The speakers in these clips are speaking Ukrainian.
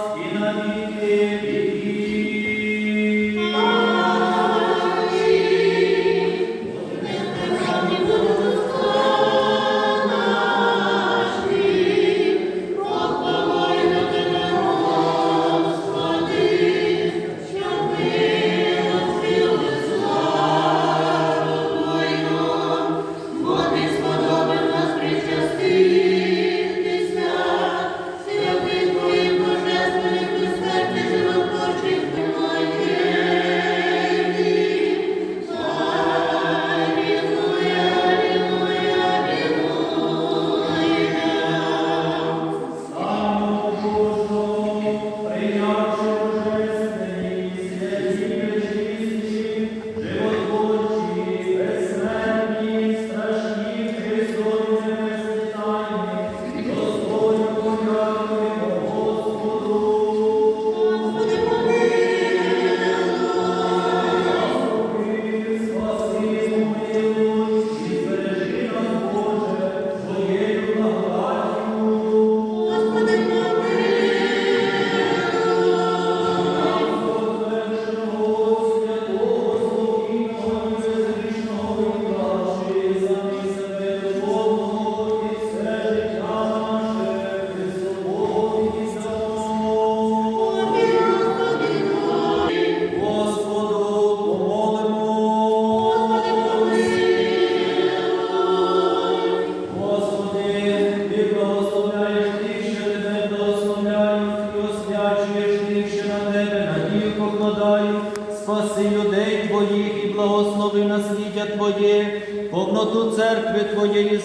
і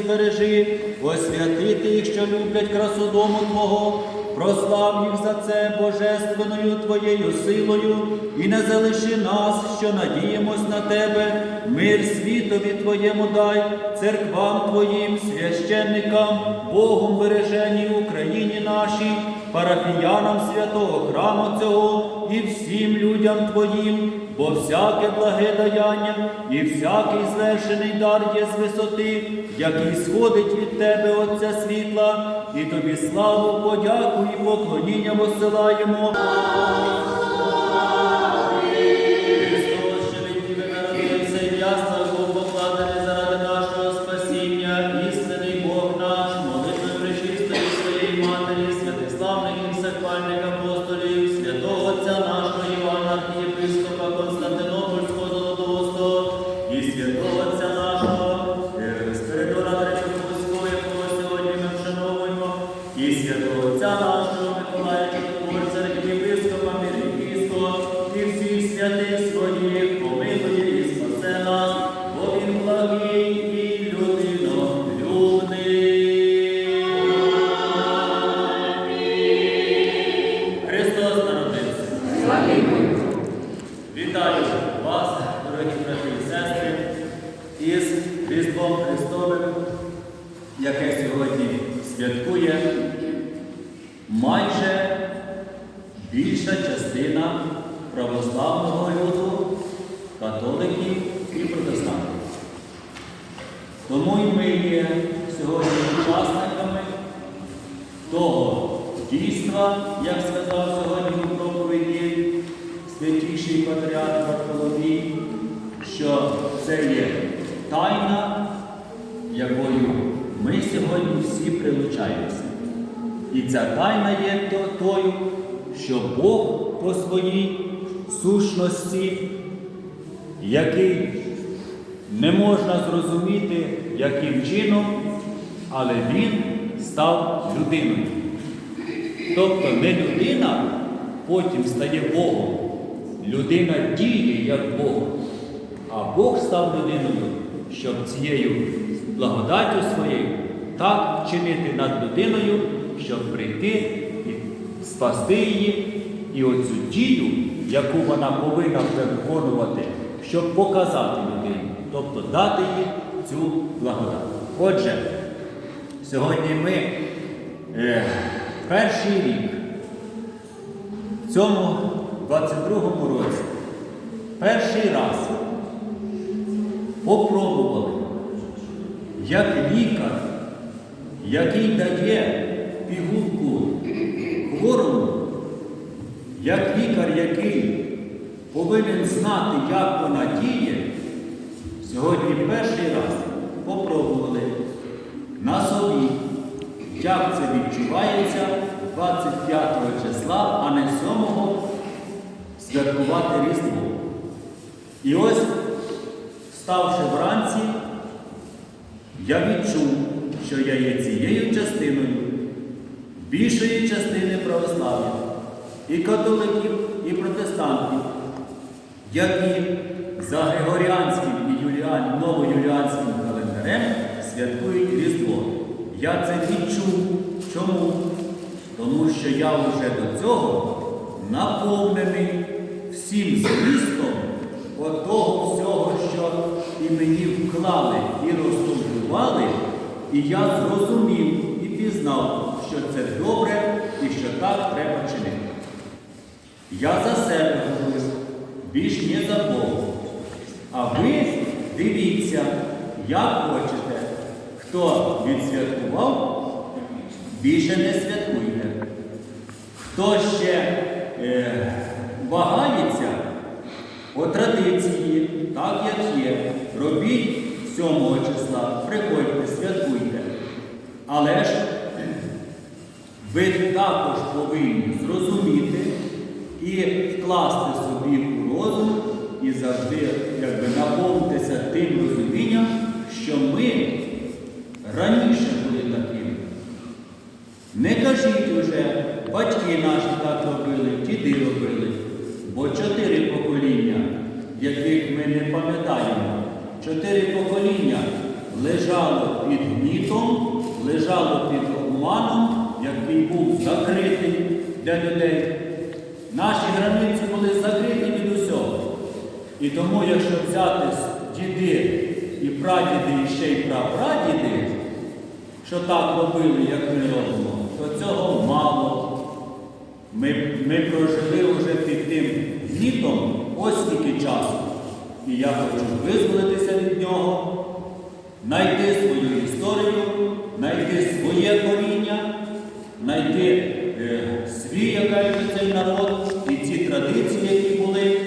збережи, освяти тих, що люблять красу дому Твого, прослав їх за це божественною Твоєю силою, і не залиши нас, що надіємось на Тебе, мир світові Твоєму дай, церквам Твоїм, священникам, Богом береженій Україні нашій, парафіянам святого храму цього і всім людям Твоїм, бо всяке благе даяння і всякий звершений дар є з висоти, який сходить від Тебе, Отця світла, і тобі славу, подяку і поклоніння посилаємо. Яке сьогодні святкує майже більша частина православного люду, католиків і протестантів. Тому і ми є сьогодні учасниками того дійства, як сказав сьогодні у проповіді святіший патріарх Варфоломій, що це є тайна, якою ми сьогодні всі прилучаємося. І ця тайна є то- тою, що Бог по своїй сущності, який не можна зрозуміти, яким чином, але Він став людиною. Тобто не людина потім стає Богом. Людина діє як Бог, а Бог став людиною, щоб цією благодаттю своєю так чинити над людиною, щоб прийти і спасти її, і оцю дію, яку вона повинна виконувати, щоб показати людині, тобто дати їй цю благодать. Отже, сьогодні ми е, перший рік в цьому 22-му році перший раз попробували, як лікар, який дає пігулку хворому, як лікар, який повинен знати, як вона діє, сьогодні перший раз попробували на собі, як це відчувається 25 числа, а не 7 святкувати Різдво. І ось, ставши вранці, я відчув, що я є цією частиною більшої частини православ'я, і католиків, і протестантів, які за Григоріанським і Юліан, новоюліанським календарем святкують Різдво. Я це відчув. Чому? Тому що я вже до цього наповнений всім змістом отого всього, що і мені вклали, і розтумбували, і я зрозумів і пізнав, що це добре і що так треба чинити. Я за себе говорю, більш не за Бога. А ви дивіться, як хочете. Хто відсвяткував, більше не святкуйте. Хто ще е, вагається по традиції, так як є, робіть 7 числа, приходьте, святкуйте. Але ж ви також повинні зрозуміти і вкласти собі у розум і завжди якби, наповнитися тим розумінням, що ми раніше були такими. Не кажіть уже, батьки наші так робили, діди робили, бо чотири покоління, яких ми не пам'ятаємо, чотири покоління лежало під гнітом, лежало під обманом, який був закритий для людей. Наші границі були закриті від усього. І тому, якщо взяти діди і прадіди, і ще й прапрадіди, що так робили, як ми робимо, то цього мало. Ми, ми прожили вже під тим гнітом ось скільки часу. І я хочу визволитися від нього, знайти свою історію, знайти своє коріння, знайти е, свій який цей народ і ці традиції, які були.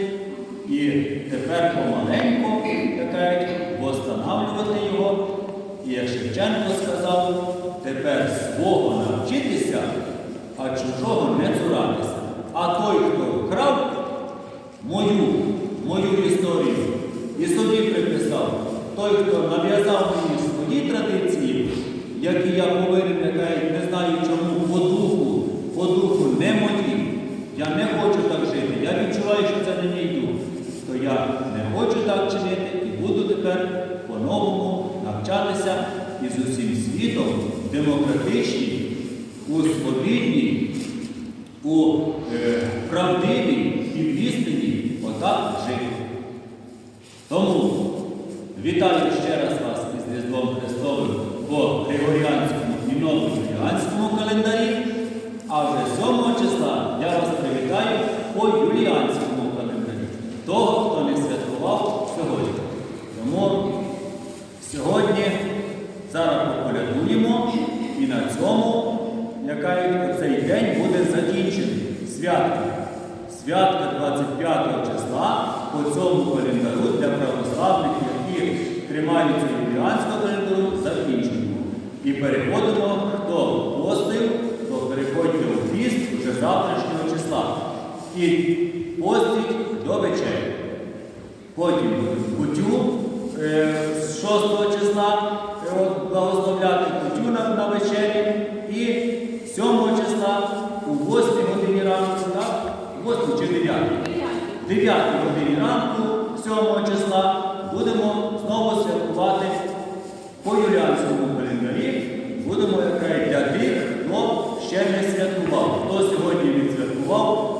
І тепер помаленьку яка, восстанавлювати його. І як Шевченко сказав, тепер свого навчитися, а чужого не цуратися. А той, хто вкрав мою, мою історію і собі приписав, той, хто нав'язав мені свої традиції, які я повинен, яка не знаю чому, по духу, по духу не мої. Я не хочу так жити. Я відчуваю, що це не мій дух. То я не хочу так чинити і буду тепер по-новому навчатися і з усім світом демократичній, у свобідній, у е, правдивій і в істині отак жити. Тому вітаю ще раз вас із Різдвом Христовим по Григоріанському і Новоюліанському календарі, а вже 7 числа я вас привітаю по Юліанському календарі, того, хто не святкував сьогодні. Тому сьогодні зараз поколядуємо і на цьому яка цей день буде закінчений. Святка. Святка 25 числа по цьому календару для православних, які тримаються юліанського календару, закінчуємо. І переходимо, постив, то переходьте у піст вже завтрашнього числа. І постіть до вечері. Потім кутю е, з 6 числа е, благословляти кутю на, на вечері і 7 числа у 8 годині ранку, так? 8 чи 9? 9 годині ранку, 7 числа, будемо знову святкувати по юліанському календарі. Будемо для тих, хто ще не святкував. Хто сьогодні відсвяткував,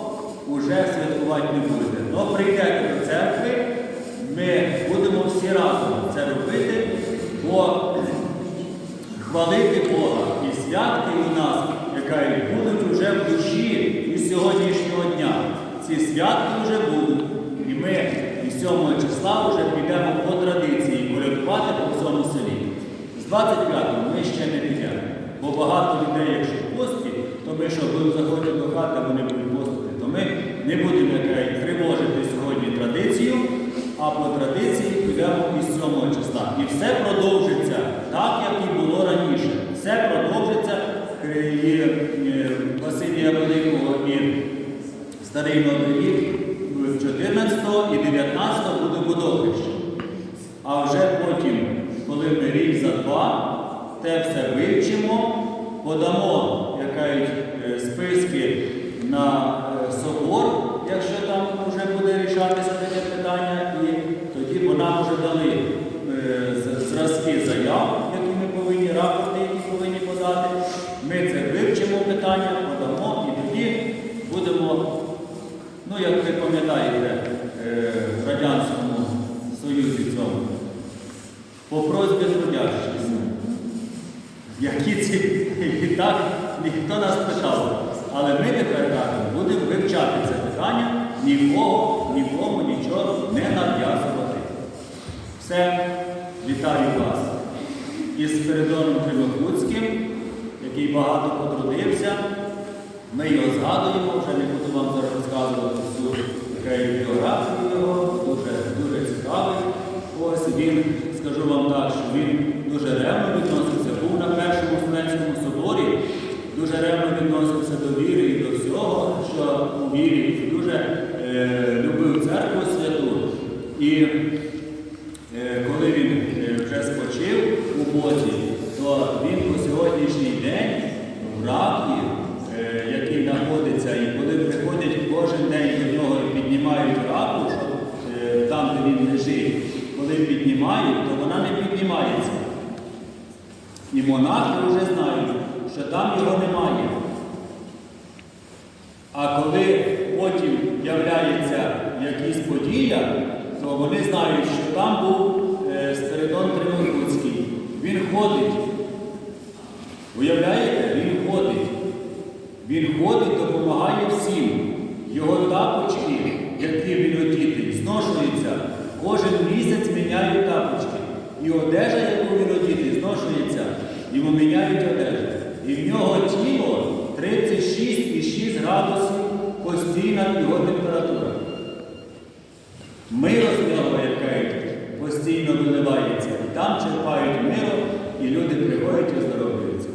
уже святкувати не буде. Но прийдете до церкви, ми будемо всі разом це робити, бо хвалити Бога і святки у нас, яка і будуть вже в душі із сьогоднішнього дня. Ці святки вже будуть. І ми із 7 числа вже підемо по традиції колядувати по всьому селі. З 25-го ми ще не. Багато людей, якщо пості, то ми, що заходять до хати, вони будуть постити, то ми не будемо як тривожити сьогодні традицію, а по традиції підемо із 7 числа. І все продовжиться так, як і було раніше. Все продовжиться і е, е, Василія Великого і Старий Новий які ці і так ніхто нас питав. Але ми тепер будемо вивчати це питання, нікого, нікому нічого не нав'язувати. Все, вітаю вас із Спиридоном Кривохуцьким, який багато потрудився. Ми його згадуємо, вже не буду вам зараз розказувати всю біографію його, дуже, дуже цікавий. Ось він, скажу вам так, що він дуже ревно відносився, був на першому Вселенському соборі, дуже ревно відносився до віри і до всього, що у вірі і дуже е, любив церкву святу. І Е, коли він е, вже спочив у Бозі, то він по сьогоднішній день в ракі, е, який знаходиться, і коли приходять кожен день до нього і піднімають раку, щоб, е, там, де він лежить, коли піднімають, то вона не піднімається. І монахи вже знають, що там його немає. А коли потім являється якась подія, то вони знають, що там був е, Спиридон Тримонкутський. Він ходить. Уявляєте, він ходить. Він ходить, допомагає всім. Його тапочки, які він одітий, зношуються. Кожен місяць міняють тапочки. І одежа, яку він одітий, зношується. Йому міняють одежу. І в нього тіло 36,6 градусів постійна його температура. Миро з нього, яке постійно виливається, і там черпають миро, і люди приходять і оздоровлюються.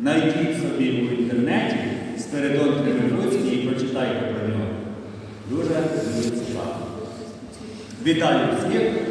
Найдіть собі у інтернеті Спиридон Кривоцький і прочитайте про нього. Дуже дуже цікаво. Вітаю всіх